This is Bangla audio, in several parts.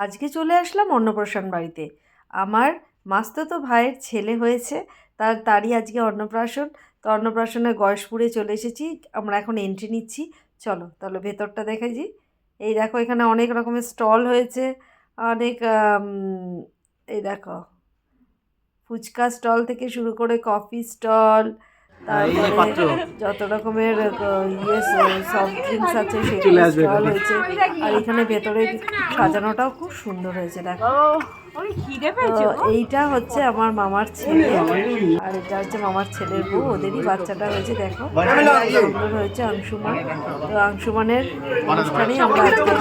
আজকে চলে আসলাম অন্নপ্রাশন বাড়িতে। আমার মাস্তুতো ভাইয়ের ছেলে হয়েছে, তার, তারই আজকে অন্নপ্রাশন। তো অন্নপ্রাশনে গয়েশপুরে চলে এসেছি, আমরা এখন এন্ট্রি নিচ্ছি। চলো, তাহলে ভেতরটা দেখাইছি এই দেখো, এখানে অনেক রকমের স্টল হয়েছে, অনেক এই দেখো, ফুচকা স্টল থেকে শুরু করে কফি স্টল তারপরে যত রকমের ইয়ে সফট ড্রিঙ্কস আছে সেগুলো স্টল হয়েছে। আর এখানে ভেতরে সাজানোটাও খুব সুন্দর হয়েছে দেখো। তো এইটা হচ্ছে আমার মামার ছেলে আর এটা হচ্ছে মামার ছেলের বউ ওদেরই বাচ্চাটা হয়েছে দেখো। সুন্দর হয়েছে অংশুমান। তো অংশুমানের অনুষ্ঠানেই আমরা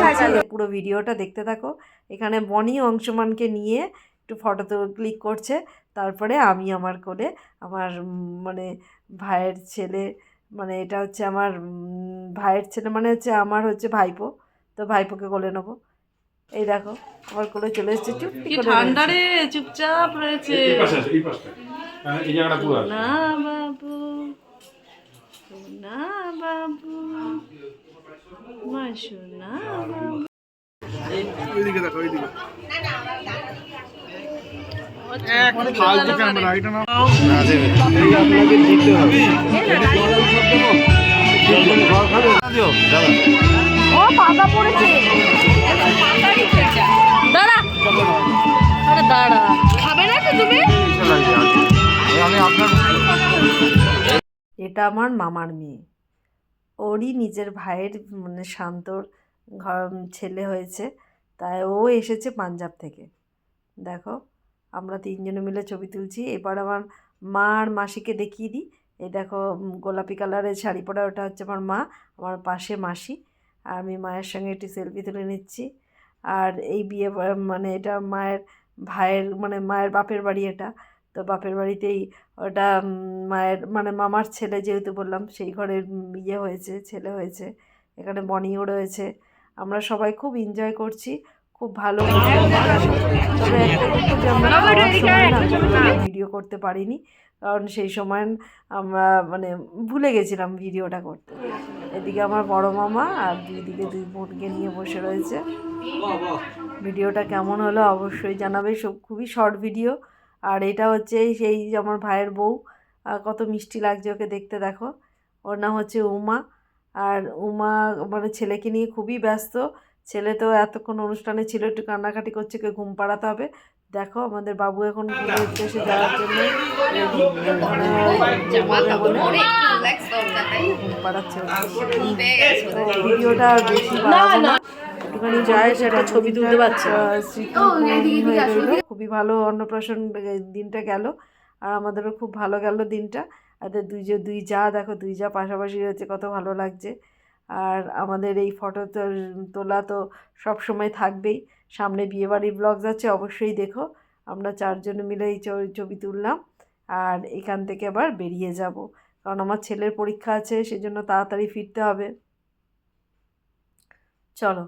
আজকে পুরো ভিডিওটা দেখতে থাকো। এখানে বনি অংশুমানকে নিয়ে একটু ফটো তো ক্লিক করছে তারপরে আমি আমার করে আমার মানে ভাইয়ের ছেলে মানে এটা হচ্ছে আমার ভাইয়ের ছেলে মানে হচ্ছে আমার হচ্ছে ভাইপো। তো ভাইপোকে কোলে নেব। এই দেখো আমার কোলে চলে এসেছে চুপটি করে ঠান্ডা রে চুপচাপ রয়েছে। এই পাশে এই পাশটা। হ্যাঁ, এই জায়গাটা পুরো আছে না বাবু না বাবু মা সোনা বাবু। ওইদিকে দেখো ক্যামেরা এটা না এটা আমার মামার মেয়ে। ওরই নিজের ভাইয়ের মানে শান্তর ঘর ছেলে হয়েছে। তাই ও এসেছে পাঞ্জাব থেকে। দেখো আমরা তিনজনে মিলে ছবি তুলছি। এবার আমার মা আর মাসিকে দেখিয়ে দিই। এই দেখো গোলাপি কালারের শাড়ি পরা, ওটা হচ্ছে আমার মা, আমার পাশে মাসি। আর আমি মায়ের সঙ্গে একটি সেলফি তুলে নিচ্ছি। আর এই বিয়ে মানে এটা মায়ের ভাইয়ের মানে মায়ের বাপের বাড়ি এটা। তো বাপের বাড়িতেই ওটা মায়ের মানে মামার ছেলে যেহেতু বললাম, সেই ঘরের ইয়ে হয়েছে, ছেলে হয়েছে। এখানে বনিও রয়েছে। আমরা সবাই খুব এনজয় করছি। খুব ভালো তবে একটা আমরা ভিডিও করতে পারিনি। কারণ সেই সময় আমরা মানে ভুলে গেছিলাম ভিডিওটা করতে। এদিকে আমার বড় মামা আর দুই দিকে দুই বোনকে নিয়ে বসে রয়েছে। ভিডিওটা কেমন হলো অবশ্যই জানাবে। সব খুবই শর্ট ভিডিও আর এটা হচ্ছে সেই যে আমার ভাইয়ের বউ। কত মিষ্টি লাগছে ওকে দেখতে দেখো। ওর নাম হচ্ছে উমা। আর উমা মানে ছেলেকে নিয়ে খুবই ব্যস্ত। ছেলে তো এতক্ষণ অনুষ্ঠানে ছিল একটু কান্নাকাটি করছে কে ঘুম পাড়াতে হবে। দেখো আমাদের বাবু এখন উদ্দেশ্যে যাওয়ার জন্য ভিডিওটা আর বেশি বাড়াবো একটুখানি যায় সেটা ছবি তুলতে পারছে স্মৃতি হয়ে খুবই ভালো অন্নপ্রাশন দিনটা গেল। আর আমাদেরও খুব ভালো গেল দিনটা। আর দুই যে দুই যা দেখো দুই যা পাশাপাশি হচ্ছে কত ভালো লাগছে। আর আমাদের এই ফটো তোলা তো সব সময় থাকবেই। সামনে বিয়েবাড়ির ব্লগস আছে, অবশ্যই দেখো। আমরা চারজন মিলে এই ছবি তুললাম আর এখান থেকে আবার বেরিয়ে যাব। কারণ আমার ছেলের পরীক্ষা আছে, সেজন্য তাড়াতাড়ি ফিরতে হবে। চলো,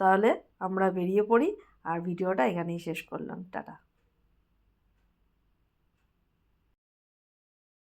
তাহলে আমরা বেরিয়ে পড়ি আর ভিডিওটা এখানেই শেষ করলাম। টাটা।